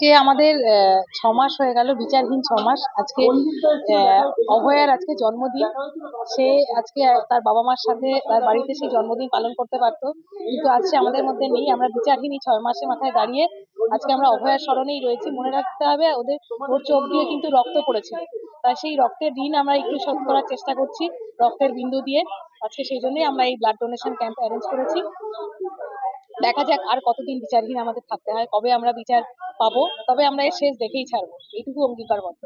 আজকে আমাদের আহ, ছ মাস হয়ে গেল বিচারহীন ছ মাস আজকে অভয়ার আজকে জন্মদিন। সে আজকে তার বাবা মার সাথে তার বাড়িতে সেই জন্মদিন পালন করতে পারতো। কিন্তু আজকে আমাদের মধ্যে নেই। আমরা বিচারহীন এই ছয় মাসের মাথায় দাঁড়িয়ে আজকে আমরা অভয়ার স্মরণেই রয়েছি। মনে রাখতে হবে ওদের ওর চোখ দিয়ে কিন্তু রক্ত পড়েছিল তাই সেই রক্তের ঋণ আমরা একটু শোধ করার চেষ্টা করছি রক্তের বিন্দু দিয়ে। আজকে সেই জন্যই আমরা এই ব্লাড ডোনেশন ক্যাম্প অ্যারেঞ্জ করেছি। দেখা যাক আর কতদিন বিচারহীন আমাদের থাকতে হয় কবে আমরা বিচার পাবো তবে আমরা এর শেষ দেখেই ছাড়বো। এইটুকু অঙ্গীকারবদ্ধ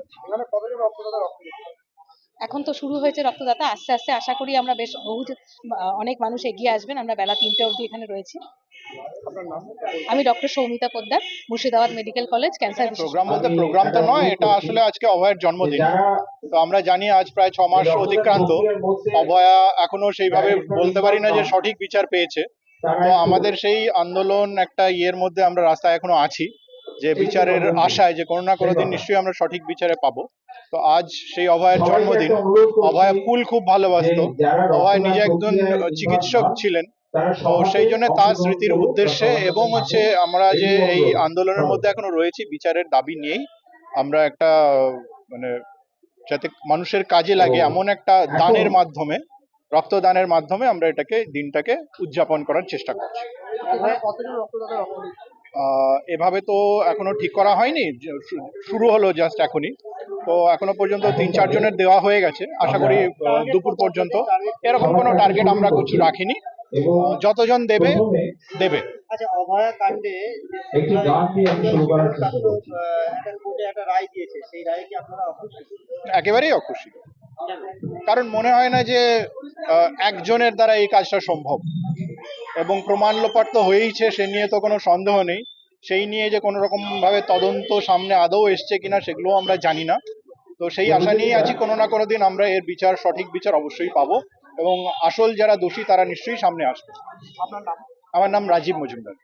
এখন তো শুরু হয়েছে রক্তদাতা আস্তে আস্তে আশা করি আমরা বেশ বহু অনেক মানুষ এগিয়ে আসবেন আমরা বেলা তিনটে অবধি এখানে রয়েছি। আমি doctor Soumita Poddar Murshidabad medical college cancer programme বলতে প্রোগ্রাম তো নয় এটা আসলে আজকে অভয়ের জন্মদিন। তো আমরা জানি আজ প্রায় ছ মাস অতিক্রান্ত অভয়া এখনও সেইভাবে বলতে পারি না যে সঠিক বিচার পেয়েছে। তো আমাদের সেই আন্দোলন একটা ইয়ের মধ্যে আমরা রাস্তায় এখনও আছি যে বিচারের আশায় যে কোনো না কোনো দিন নিশ্চয়ই আমরা সঠিক বিচারে পাবো। তো আজ সেই অভয়ের জন্মদিন অভয় ফুল খুব ভালোবাসতো। অভয় নিজে একজন চিকিৎসক ছিলেন। তো সেই জন্য তার স্মৃতির উদ্দেশ্যে এবং হচ্ছে আমরা যে এই আন্দোলনের মধ্যে এখনও রয়েছি বিচারের দাবি নিয়েই। আমরা একটা মানে যাতে মানুষের কাজে লাগে এমন একটা দানের মাধ্যমে রক্তদানের মাধ্যমে আমরা এটাকে দিনটাকে উদযাপন করার চেষ্টা করছি। এভাবে তো এখনও ঠিক করা হয়নি শুরু হলো জাস্ট এখনই। তো এখনও পর্যন্ত তিন চারজনের দেওয়া হয়ে গেছে। আশা করি দুপুর পর্যন্ত। এরকম কোনো টার্গেট আমরা কিছু রাখিনি। যতজন দেবে দেবে। আচ্ছা অভয়া কাণ্ডে একটি গান দিয়ে আমি শুরু করার চেষ্টা করছি। একটা রায় দিয়েছে। সেই রায়ে কি আপনারা অখুশি? একেবারেই অখুশি। কারণ মনে হয় না যে একজনের দ্বারা এই কাজটা সম্ভব। এবং প্রমাণ লোপাট তো হয়েইছে সে নিয়ে তো কোনো সন্দেহ নেই। সেই নিয়ে যে কোনো রকম ভাবে তদন্ত সামনে আদৌ এসছে কিনা সেগুলো আমরা জানি না। তো সেই আশা নিয়ে আছি কোনো না কোনো দিন আমরা এর বিচার সঠিক বিচার অবশ্যই পাবো। এবং আসল যারা দোষী তারা নিশ্চয়ই সামনে আসবে। আমার নাম রাজীব মজুমদার।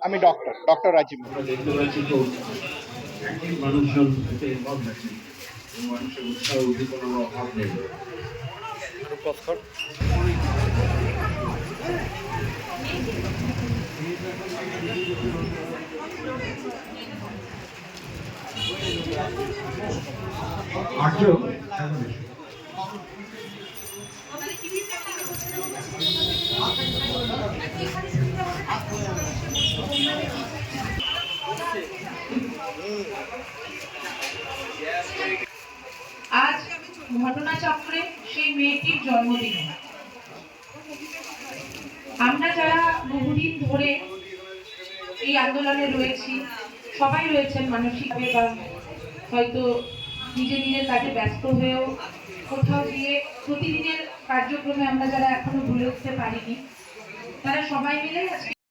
আমি ডক্টর ডক্টর রাজীব মজুমদার। মানুষজন এতে ইনভলভ আছে। মানুষের উৎসাহ উদ্দীপনার অভাব নেই। আর্য আজ ঘটনাচক্রে সেই মেয়েটির জন্মদিন। আমরা যারা বহুদিন ধরে এই আন্দোলনে রয়েছি, সবাই রয়েছেন মানসিকভাবে বা হয়তো নিজের নিজের কাজে ব্যস্ত হয়েও কোথাও গিয়ে প্রতিদিনের কার্যক্রমে আমরা যারা এখনও ভুলে উঠতে পারিনি, তারা সবাই মিলে আজকে